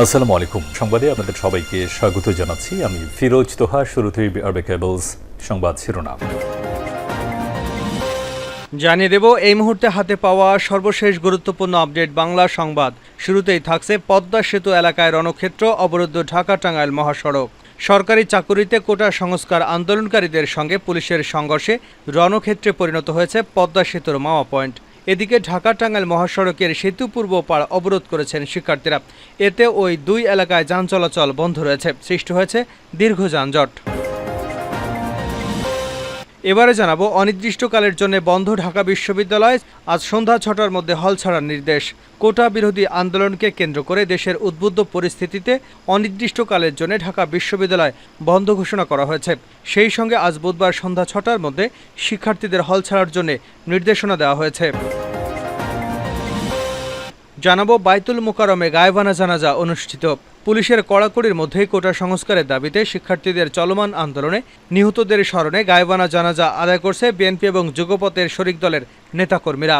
আসসালামু আলাইকুম। সংবাদে আপনাদের সবাইকে স্বাগত জানাচ্ছি। আমি ফিরোজ তোহা শুরুতেই আরবে কেবলস সংবাদ শিরোনাম। জানিয়ে দেব, এই মুহূর্তে হাতে পাওয়া সর্বশেষ গুরুত্বপূর্ণ আপডেট বাংলা সংবাদ। শুরুতেই থাকছে পদ্মা সেতু এলাকায় রণক্ষেত্র, অবরুদ্ধ ঢাকা টাঙ্গাইল মহাসড়ক। সরকারি চাকুরিতে কোটা সংস্কার আন্দোলনকারীদের সঙ্গে পুলিশের সংঘর্ষে রণক্ষেত্রে পরিণত হয়েছে পদ্মা সেতুর মাওয়া পয়েন্ট। এদিকে ঢাকা টাঙ্গাইল মহাসড়কের সেতু পূর্ব পাড় অবরোধ করেছেন শিক্ষার্থীরা। এতে ওই দুই এলাকায় যান চলাচল বন্ধ রয়েছে। সৃষ্টি হয়েছে দীর্ঘ যানজট। এবারে জানাব, অনির্দিষ্টকালের জন্য বন্ধ ঢাকা বিশ্ববিদ্যালয়। আজ সন্ধ্যা ছটার মধ্যে হল ছাড়ার নির্দেশ। কোটা বিরোধী আন্দোলনকে কেন্দ্র করে দেশের উদ্বুদ্ধ পরিস্থিতিতে অনির্দিষ্টকালের জন্য ঢাকা বিশ্ববিদ্যালয় বন্ধ ঘোষণা করা হয়েছে। সেই সঙ্গে আজ বুধবার সন্ধ্যা ছটার মধ্যে শিক্ষার্থীদের হল ছাড়ার জন্য নির্দেশনা দেওয়া হয়েছে। জানাব বাইতুল মোকারমে গায়বানা জানাজা অনুষ্ঠিত। পুলিশের কড়াকড়ির মধ্যেই কোটা সংস্কারের দাবিতে শিক্ষার্থীদের চলমান আন্দোলনে নিহতদের স্মরণে গায়বানা জানাজা আদায় করছে বিএনপি এবং যুগপথের শরিক দলের নেতাকর্মীরা।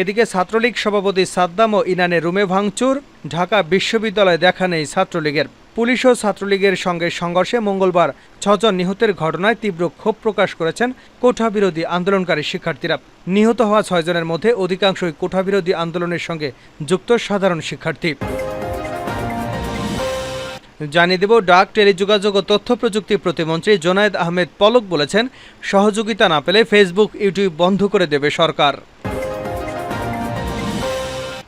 এদিকে ছাত্রলীগ সভাপতি সাদ্দাম ও ইনানের রুমে ভাঙচুর, ঢাকা বিশ্ববিদ্যালয়ে দেখা নেই ছাত্রলীগের। পুলিশ ও ছাত্রলীগের সঙ্গে সংঘর্ষে মঙ্গলবার ছজন নিহতের ঘটনায় তীব্র ক্ষোভ প্রকাশ করেছেন কোঠা বিরোধী আন্দোলনকারী শিক্ষার্থীরা। নিহত হওয়া ছয়জনের মধ্যে অধিকাংশই কোঠা বিরোধী আন্দোলনের সঙ্গে যুক্ত সাধারণ শিক্ষার্থী। জানিয়ে দেব, ডাক, টেলিযোগাযোগ ও তথ্য প্রযুক্তি প্রতিমন্ত্রী জোনায়েদ আহমেদ পলক বলেছেন, সহযোগিতা না পেলে ফেসবুক, ইউটিউব বন্ধ করে দেবে সরকার।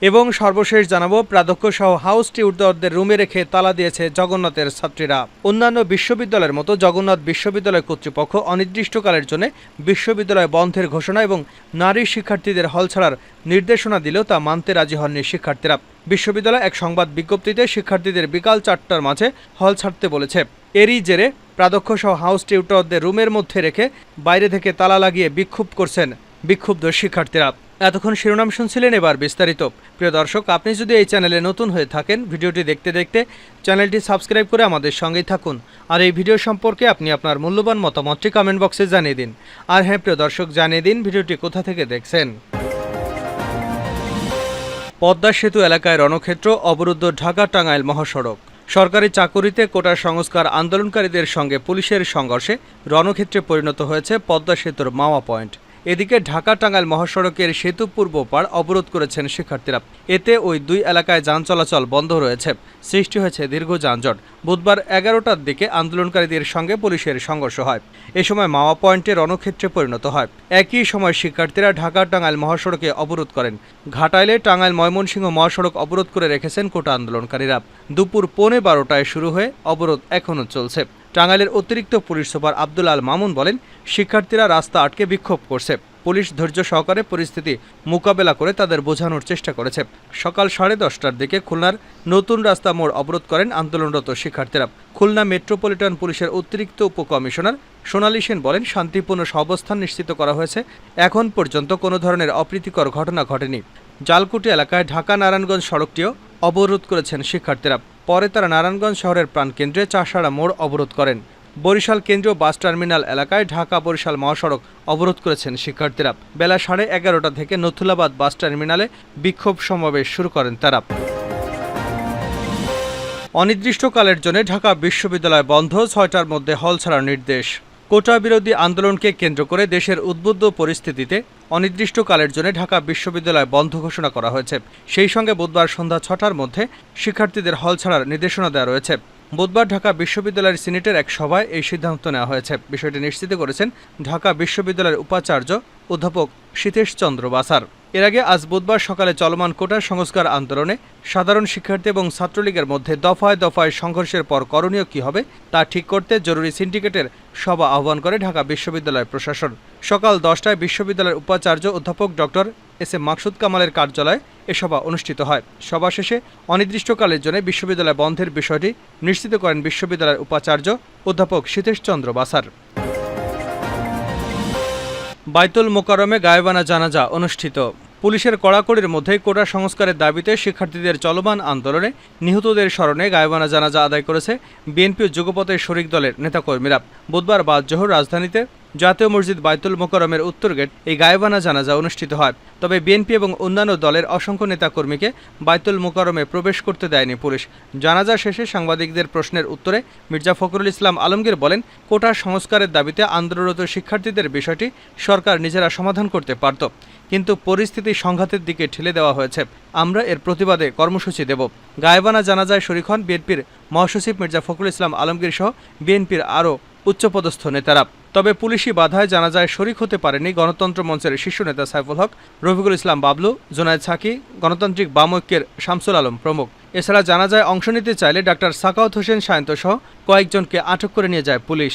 এবং সর্বশেষ জানাব, প্রাধ্যক্ষ সহ হাউস টিউটরদের রুমে রেখে তালা দিয়েছে জগন্নাথের ছাত্রীরা। অন্যান্য বিশ্ববিদ্যালয়ের মতো জগন্নাথ বিশ্ববিদ্যালয় কর্তৃপক্ষ অনির্দিষ্টকালের জন্য বিশ্ববিদ্যালয় বন্ধের ঘোষণা এবং নারী শিক্ষার্থীদের হল ছাড়ার নির্দেশনা দিলেও তা মানতে রাজি হননি শিক্ষার্থীরা। বিশ্ববিদ্যালয় এক সংবাদ বিজ্ঞপ্তিতে শিক্ষার্থীদের বিকাল চারটার মাঝে হল ছাড়তে বলেছে। এরই জেরে প্রাধ্যক্ষ সহ হাউস টিউটরদের রুমের মধ্যে রেখে বাইরে থেকে তালা লাগিয়ে বিক্ষোভ করছেন বিক্ষুব্ধ শিক্ষার্থীরা। এতক্ষণ শিরোনাম শুনছিলেন এবার বিস্তারিত। প্রিয় দর্শক, আপনি যদি এই চ্যানেলে নতুন হয়ে থাকেন, ভিডিওটি দেখতে দেখতে চ্যানেলটি সাবস্ক্রাইব করে আমাদের সঙ্গেই থাকুন। আর এই ভিডিও সম্পর্কে আপনি আপনার মূল্যবান মতামতটি কমেন্ট বক্সে জানিয়ে দিন। আর হ্যাঁ প্রিয় দর্শক, জানিয়ে দিন ভিডিওটি কোথা থেকে দেখছেন। পদ্মা সেতু এলাকায় রণক্ষেত্র, অবরুদ্ধ ঢাকা টাঙ্গাইল মহাসড়ক। সরকারি চাকুরিতে কোটা সংস্কার আন্দোলনকারীদের সঙ্গে পুলিশের সংঘর্ষে রণক্ষেত্রে পরিণত হয়েছে পদ্মা সেতুর মাওয়া পয়েন্ট। এদিকে ঢাকা টাঙ্গাইল মহাসড়কের সেতু পূর্ব পার অবরোধ করেছেন শিক্ষার্থীরা। এতে ওই দুই এলাকায় যান চলাচল বন্ধ রয়েছে। সৃষ্টি হয়েছে দীর্ঘ যানজট। বুধবার এগারোটার দিকে আন্দোলনকারীদের সঙ্গে পুলিশের সংঘর্ষ হয়। এ সময় মাওয়া পয়েন্টে রণক্ষেত্রে পরিণত হয়। একই সময় শিক্ষার্থীরা ঢাকা টাঙ্গাইল মহাসড়কে অবরোধ করেন। ঘাটাইলে টাঙ্গাইল ময়মনসিংহ মহাসড়ক অবরোধ করে রেখেছেন কোটা আন্দোলনকারীরা। দুপুর পৌনে বারোটায় শুরু হয়ে অবরোধ এখনও চলছে। টাঙ্গাইলের অতিরিক্ত পুলিশ সুপার আব্দুল আল মামুন বলেন, শিক্ষার্থীরা রাস্তা আটকে বিক্ষোভ করছে। পুলিশ ধৈর্য সহকারে পরিস্থিতি মোকাবেলা করে তাদের বোঝানোর চেষ্টা করেছে। সকাল সাড়ে দশটার দিকে খুলনার নতুন রাস্তা মোড় অবরোধ করেন আন্দোলনরত শিক্ষার্থীরা। খুলনা মেট্রোপলিটন পুলিশের অতিরিক্ত উপকমিশনার সোনালী সেন বলেন, শান্তিপূর্ণ সহাবস্থান নিশ্চিত করা হয়েছে। এখন পর্যন্ত কোনো ধরনের অপ্রীতিকর ঘটনা ঘটেনি। জালকুটি এলাকায় ঢাকা নারায়ণগঞ্জ সড়কটিও অবরোধ করেছেন শিক্ষার্থীরা। পরে তারা নারায়ণগঞ্জ শহরের প্রাণকেন্দ্রে চাষাড়া মোড় অবরোধ করেন। বরিশাল কেন্দ্রীয় বাস টার্মিনাল এলাকায় ঢাকা বরিশাল মহাসড়ক অবরোধ করেছেন শিক্ষার্থীরা। বেলা সাড়ে এগারোটা থেকে নথুলাবাদ বাস টার্মিনালে বিক্ষোভ সমাবেশ শুরু করেন তারা। অনির্দিষ্টকালের জন্য ঢাকা বিশ্ববিদ্যালয় বন্ধ, ছয়টার মধ্যে হল ছাড়ার নির্দেশ। কোটা বিরোধী আন্দোলনকে কেন্দ্র করে দেশের উদ্বুদ্ধ পরিস্থিতিতে অনির্দিষ্টকালের জন্য ঢাকা বিশ্ববিদ্যালয় বন্ধ ঘোষণা করা হয়েছে। সেই সঙ্গে বুধবার সন্ধ্যা ছটার মধ্যে শিক্ষার্থীদের হল ছাড়ার নির্দেশনা দেওয়া রয়েছে। বুধবার ঢাকা বিশ্ববিদ্যালয়ের সিনেটের এক সভায় এই সিদ্ধান্ত নেওয়া হয়েছে। বিষয়টি নিশ্চিত করেছেন ঢাকা বিশ্ববিদ্যালয়ের উপাচার্য অধ্যাপক সীতেশ চন্দ্র বাসার। এর আগে আজ বুধবার সকালে চলমান কোটা সংস্কার আন্দোলনে সাধারণ শিক্ষার্থী এবং ছাত্রলীগের মধ্যে দফায় দফায় সংঘর্ষের পর করণীয় কী হবে তা ঠিক করতে জরুরি সিন্ডিকেটের সভা আহ্বান করে ঢাকা বিশ্ববিদ্যালয় প্রশাসন। সকাল দশটায় বিশ্ববিদ্যালয়ের উপাচার্য অধ্যাপক ডক্টর এস এম মাকসুদ কামালের কার্যালয়ে এ সভা অনুষ্ঠিত হয়। সভা শেষে অনির্দিষ্টকালের জন্য বিশ্ববিদ্যালয় বন্ধের বিষয়টি নিশ্চিত করেন বিশ্ববিদ্যালয়ের উপাচার্য অধ্যাপক সীতেশ চন্দ্র বাসার। বাইতুল মোকারমে গায়েবানা জানাজা অনুষ্ঠিত। পুলিশের কড়াকড়ির মধ্যেই কোটা সংস্কারের দাবিতে শিক্ষার্থীদের চলমান আন্দোলনে নিহতদের স্মরণে গায়েবানা জানাজা আদায় করেছে বিএনপি যুগপথের শরিক দলের নেতাকর্মীরা। বুধবার বাদ জোহর রাজধানীতে জাতীয় মসজিদ বাইতুল মোকরমের উত্তর গেট এই গায়েবানা জানাজা অনুষ্ঠিত হয়। তবে বিএনপি এবং অন্যান্য দলের অসংখ্য নেতাকর্মীকে বাইতুল মোকরমে প্রবেশ করতে দেয়নি পুলিশ। জানাজা শেষে সাংবাদিকদের প্রশ্নের উত্তরে মির্জা ফখরুল ইসলাম আলমগীর বলেন, কোটা সংস্কারের দাবিতে আন্দোলনরত শিক্ষার্থীদের বিষয়টি সরকার নিজেরা সমাধান করতে পারত, কিন্তু পরিস্থিতি সংঘাতের দিকে ঠেলে দেওয়া হয়েছে। আমরা এর প্রতিবাদে কর্মসূচি দেব। গায়েবানা জানাজায় শরিক হন বিএনপির মহাসচিব মির্জা ফখরুল ইসলাম আলমগীর সহ বিএনপির আরও উচ্চপদস্থ নেতারা। তবে পুলিশি বাধায় জানাজায় শরিক হতে পারেনি গণতন্ত্র মঞ্চের শীর্ষ নেতা সাইফুল হক। রফিকুল ইসলাম বাবলু, জোনায়েদ সাকি, গণতান্ত্রিক বামৈক্যের শামসুল আলম প্রমুখ। এছাড়া জানাজায় অংশ নিতে চাইলে ডাক্তার সাকাউত হোসেন সায়ন্ত সহ কয়েকজনকে আটক করে নিয়ে যায় পুলিশ।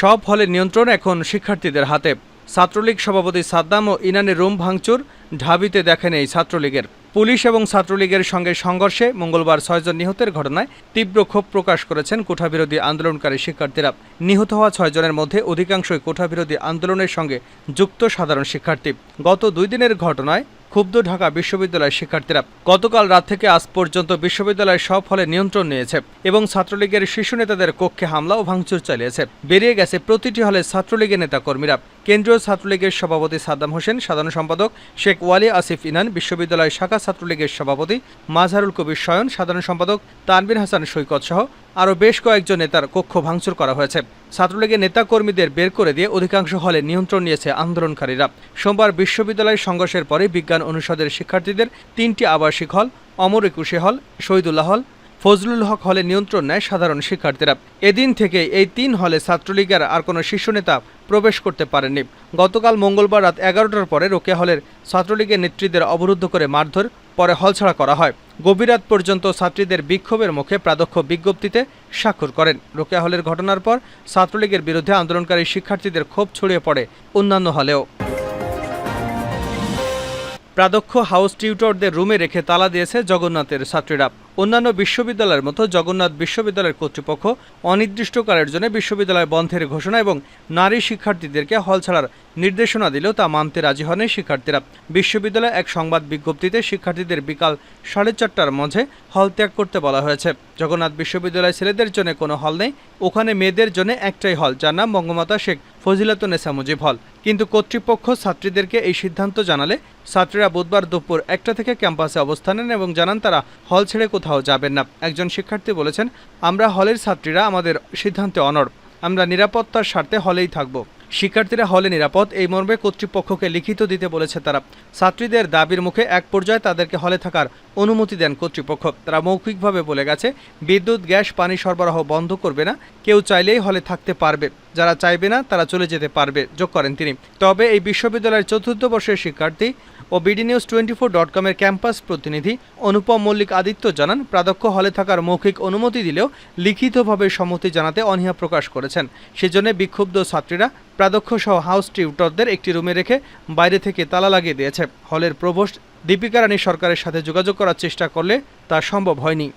সব হলের নিয়ন্ত্রণ এখন শিক্ষার্থীদের হাতে। ছাত্রলীগ সভাপতি সাদ্দাম ও ইনানের রুম ভাঙচুর, ঢাবিতে দেখেন এই ছাত্রলীগের। পুলিশ এবং ছাত্রলীগের সঙ্গে সংঘর্ষে মঙ্গলবার ছয়জন নিহতের ঘটনায় তীব্র ক্ষোভ প্রকাশ করেছেন কোঠাবিরোধী আন্দোলনকারী শিক্ষার্থীরা। নিহত হওয়া ছয়জনের মধ্যে অধিকাংশই কোঠাবিরোধী আন্দোলনের সঙ্গে যুক্ত সাধারণ শিক্ষার্থী। গত দুই দিনের ঘটনায় ক্ষুব্ধ ঢাকা বিশ্ববিদ্যালয়ের শিক্ষার্থীরা গতকাল রাত থেকে আজ পর্যন্ত বিশ্ববিদ্যালয়ের সব হলে নিয়ন্ত্রণ নিয়েছে এবং ছাত্রলীগের শীর্ষ নেতাদের কক্ষে হামলা ও ভাঙচুর চালিয়েছে। বেরিয়ে গেছে প্রতিটি হলে ছাত্রলীগের নেতাকর্মীরা। কেন্দ্রীয় ছাত্রলীগের সভাপতি সাদ্দাম হোসেন, সাধারণ সম্পাদক শেখ ওয়ালি আসিফ ইনান বিশ্ববিদ্যালয় শাখা ছাত্রলীগের সভাপতি মাজহারুল কবির শয়ন সাধারণ সম্পাদক তানবির হাসান সৈকত সহ আরও বেশ কয়েকজন নেতার কক্ষ ভাঙচুর করা হয়েছে। ছাত্রলীগের নেতাকর্মীদের বের করে দিয়ে অধিকাংশ হলে নিয়ন্ত্রণ নিয়েছে আন্দোলনকারীরা। সোমবার বিশ্ববিদ্যালয়ের সংঘর্ষের পরে বিজ্ঞান অনুষদের শিক্ষার্থীদের তিনটি আবাসিক হল, অমর একুশে হল, শহীদুল্লাহ হল, ফজলুল হক হলে নিয়ন্ত্রণ নেয় সাধারণ শিক্ষার্থীরা। এদিন থেকে এই তিন হলে ছাত্রলীগের আর কোনো শীর্ষ নেতা প্রবেশ করতে পারেননি। গতকাল মঙ্গলবার রাত এগারোটার পরে রোকেয়া হলের ছাত্রলীগের নেতৃত্বের অবরুদ্ধ করে মারধর পরে হলছাড়া করা হয়। গভীর রাত পর্যন্ত ছাত্রীদের বিক্ষোভের মুখে প্রাদক্ষ বিজ্ঞপ্তিতে স্বাক্ষর করেন। রোকেয়া হলের ঘটনার পর ছাত্রলীগের বিরুদ্ধে আন্দোলনকারী শিক্ষার্থীদের ক্ষোভ ছড়িয়ে পড়ে অন্যান্য হলেও। প্রাদক্ষ হাউস টিউটরদের রুমে রেখে তালা দিয়েছে জগন্নাথের ছাত্রীরা। অন্যান্য বিশ্ববিদ্যালয়ের মতো জগন্নাথ বিশ্ববিদ্যালয়ের কর্তৃপক্ষ অনির্দিষ্টকালের জন্য বিশ্ববিদ্যালয় বন্ধের ঘোষণা এবং নারী শিক্ষার্থীদেরকে হল ছাড়ার নির্দেশনা দিলেও তা মানতে রাজি হননি শিক্ষার্থীরা। বিশ্ববিদ্যালয়ে এক সংবাদ বিজ্ঞপ্তিতে শিক্ষার্থীদের বিকাল সাড়ে চারটার মাঝে হল ত্যাগ করতে বলা হয়েছে। জগন্নাথ বিশ্ববিদ্যালয় ছেলেদের জন্য কোনো হল নেই। ওখানে মেয়েদের জন্য একটাই হল, যার নাম বঙ্গমাতা শেখ ফজিলাতুন্নেসা মুজিব হল। কিন্তু কর্তৃপক্ষ ছাত্রীদেরকে এই সিদ্ধান্ত জানালে ছাত্রীরা বুধবার দুপুর একটা থেকে ক্যাম্পাসে অবস্থান নেন এবং জানান তারা হল ছেড়ে কোথাও যাবেন না। একজন শিক্ষার্থী বলেছেন, আমরা হলের ছাত্রীরা আমাদের সিদ্ধান্তে অনড়। আমরা নিরাপত্তার স্বার্থে হলেই থাকব। শিক্ষার্থীরা হলে নিরাপদ, এই মর্মে কর্তৃপক্ষকে লিখিত দিতে বলেছে তারা। ছাত্রীদের দাবির মুখে এক পর্যায়ে তাদেরকে হলে থাকার অনুমতি দেন কর্তৃপক্ষ। তারা মৌখিকভাবে বলে গেছে, বিদ্যুৎ, গ্যাস, পানি সরবরাহ বন্ধ করবে না। কেউ চাইলেই হলে থাকতে পারবে। যারা চাইবে না, তারা চলে যেতে পারবে। যোগ করেন তিনি। তবে এই বিশ্ববিদ্যালয়ের চতুর্থ বর্ষের শিক্ষার্থী ও BD news twenty four dot কমের ক্যাম্পাস প্রতিনিধি অনুপম মল্লিক আদিত্য জানান প্রাধ্যক্ষ হলে থাকার মৌখিক অনুমতি দিলেও লিখিতভাবে সম্মতি জানাতে অনীহা প্রকাশ করেছেন। সেজন্য বিক্ষুব্ধ ছাত্রীরা প্রাদক্ষ সহ হাউস টিউটরদের একটি রুমে রেখে বাইরে থেকে তালা লাগিয়ে দিয়েছে। হলের প্রভোস্ট দীপিকা রানী সরকারের সাথে যোগাযোগ করার চেষ্টা করলে তা সম্ভব হয়নি।